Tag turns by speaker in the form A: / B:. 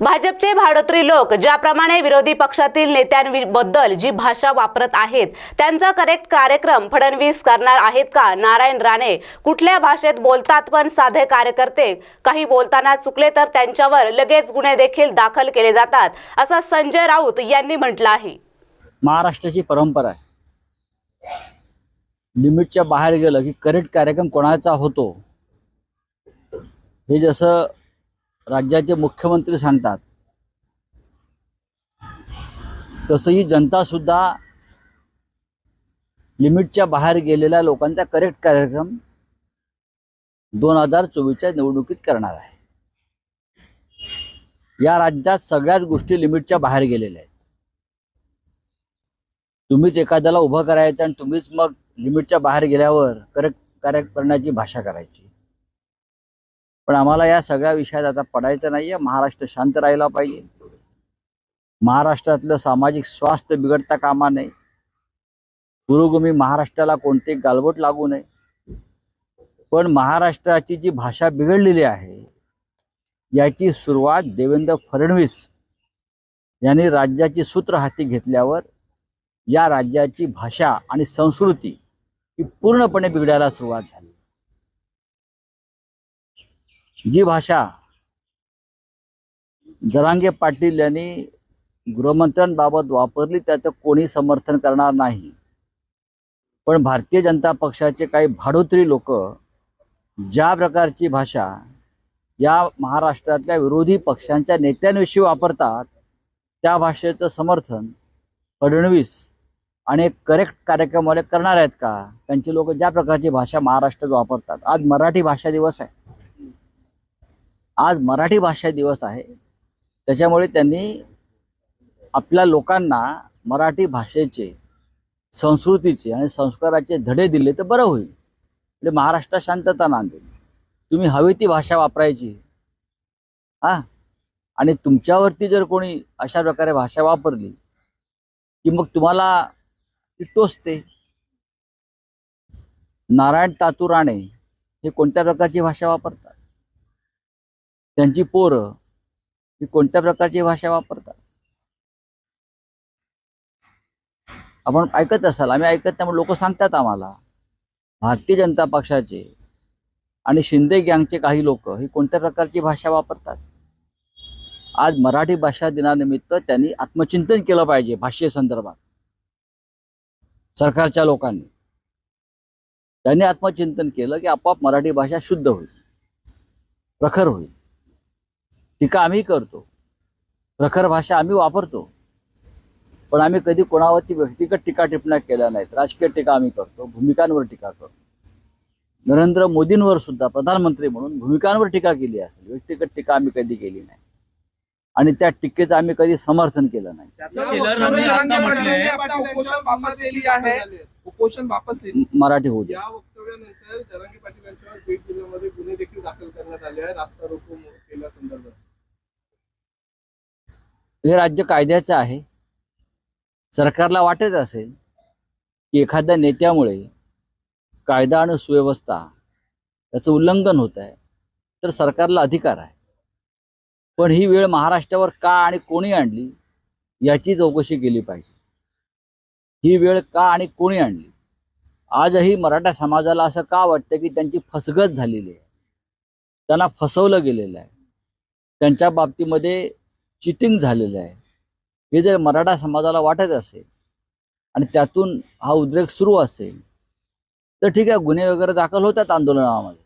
A: भाजपचे भाडोत्री लोक ज्याप्रमाणे विरोधी पक्षातील नेत्यांबद्दल जी भाषा वापरत आहेत त्यांचा करेक्ट कार्यक्रम फडणवीस करणार आहेत का? नारायण राणे कुठल्या भाषेत बोलतात पण साधे कार्यकर्ते काही बोलताना चुकले तर त्यांच्यावर लगेच गुन्हे देखील दाखल केले जातात असं संजय राऊत यांनी म्हटलं आहे.
B: महाराष्ट्राची परंपरा आहे. लिमिटच्या बाहेर गेलं की करेक्ट कार्यक्रम कोणाचा होतो? हे जसं राज्याचे मुख्यमंत्री सांगतात. तसंही जनतासुद्धा जनता सुद्धा लिमिटच्या बाहेर गेलेल्या लोकांचा करेक्ट कार्यक्रम दोन हजार चोवीसच्या निवडणुकीत करणार आहे. या राज्यात सगळ्याच गोष्टी लिमिटच्या बाहेर गेलेल्या आहेत. तुम्हीच एखाद्याला उभं करायचं आणि तुम्हीच मग लिमिटच्या बाहेर गेल्यावर करेक्ट करेक्ट करण्याची भाषा करायची. पण आम्हाला या सगळ्या विषयात आता पडायचं नाहीये. महाराष्ट्र शांत राहिला पाहिजे. महाराष्ट्रातलं सामाजिक स्वास्थ्य बिघडता कामा नये. पुरोगमी महाराष्ट्राला कोणते गालबोट लागू नये. पण महाराष्ट्राची जी भाषा बिघडलेली आहे याची सुरुवात देवेंद्र फडणवीस यांनी राज्याची सूत्र हाती घेतल्यावर या राज्याची भाषा आणि संस्कृती ही पूर्णपणे बिघडायला सुरुवात झाली. जी भाषा जरांगे पाटील यांनी गृहमंत्र्यांबाबत वापरली त्याचं कोणी समर्थन करणार नाही. पण भारतीय जनता पक्षाचे काही भाडोत्री लोक ज्या प्रकारची भाषा या महाराष्ट्रातल्या विरोधी पक्षांच्या नेत्यांविषयी वापरतात त्या भाषेचं समर्थन फडणवीस आणि करेक्ट कार्यक्रमवाले करणार आहेत का? त्यांची लोक ज्या प्रकारची भाषा महाराष्ट्रात वापरतात. आज मराठी भाषा दिवस आहे. आज मराठी भाषा दिवस आहे. त्याच्यामुळे त्यांनी आपल्या लोकांना मराठी भाषेचे संस्कृतीचे आणि संस्काराचे धडे दिले तर बरं होईल. म्हणजे महाराष्ट्रात शांतता नांदेल तुम्ही हवी ती भाषा वापरायची. हा? आणि तुमच्यावरती जर कोणी अशा प्रकारे भाषा वापरली की मग तुम्हाला ती टोचते. नारायण तातुराणे हे कोणत्या प्रकारची भाषा वापरतात? त्यांची पोरं ही कोणत्या प्रकारची भाषा वापरतात? आपण ऐकत असाल आम्ही ऐकत त्यामुळे लोक सांगतात आम्हाला. भारतीय जनता पक्षाचे आणि शिंदे गँगचे काही लोक ही कोणत्या प्रकारची भाषा वापरतात? आज मराठी भाषा दिनानिमित्त त्यांनी आत्मचिंतन केलं पाहिजे भाषे संदर्भात. सरकारच्या लोकांनी. त्यांनी आत्मचिंतन केलं की आपोआप मराठी भाषा शुद्ध होईल. प्रखर होईल. टीका आम्ही करतो. प्रखर भाषा आम्ही वापरतो. पण आम्ही कधी कोणावरती व्यक्तिगत टीका टिप्पण्या केल्या नाहीत. राजकीय टीका आम्ही करतो भूमिकांवर टीका करतो. नरेंद्र मोदींवर सुद्धा प्रधानमंत्री म्हणून भूमिकांवर टीका केली असेल. व्यक्तिगत टीका आम्ही कधी केली नाही. आणि त्या टीकेचं आम्ही कधी समर्थन केलं नाही.
C: उपोषण वापस
B: मराठी होऊ द्या
C: या वक्तव्यानंतर जरांगी पाटील यांच्यावर बीड जिल्ह्यामध्ये गुन्हे देखील दाखल करण्यात आले आहे रास्ता रोको केल्यासंदर्भात
B: हे राज्य कायद्याचं आहे. सरकारला वाटत असेल की एखाद्या नेत्यामुळे कायदा आणि सुव्यवस्था याचं उल्लंघन होत आहे तर सरकारला अधिकार आहे. पण ही वेळ महाराष्ट्रावर का आणि कोणी आणली याची चौकशी केली पाहिजे. ही वेळ का आणि कोणी आणली आजही मराठा समाजाला असं का वाटतं की त्यांची फसगत झालेली आहे? त्यांना फसवलं गेलेलं आहे. त्यांच्या बाबतीमध्ये चिटिंग झालेलं आहे. हे जर मराठा समाजाला वाटत असेल आणि त्यातून हा उद्रेक सुरू असेल तर ठीक आहे गुन्हे वगैरे दाखल होतात आंदोलनामध्ये.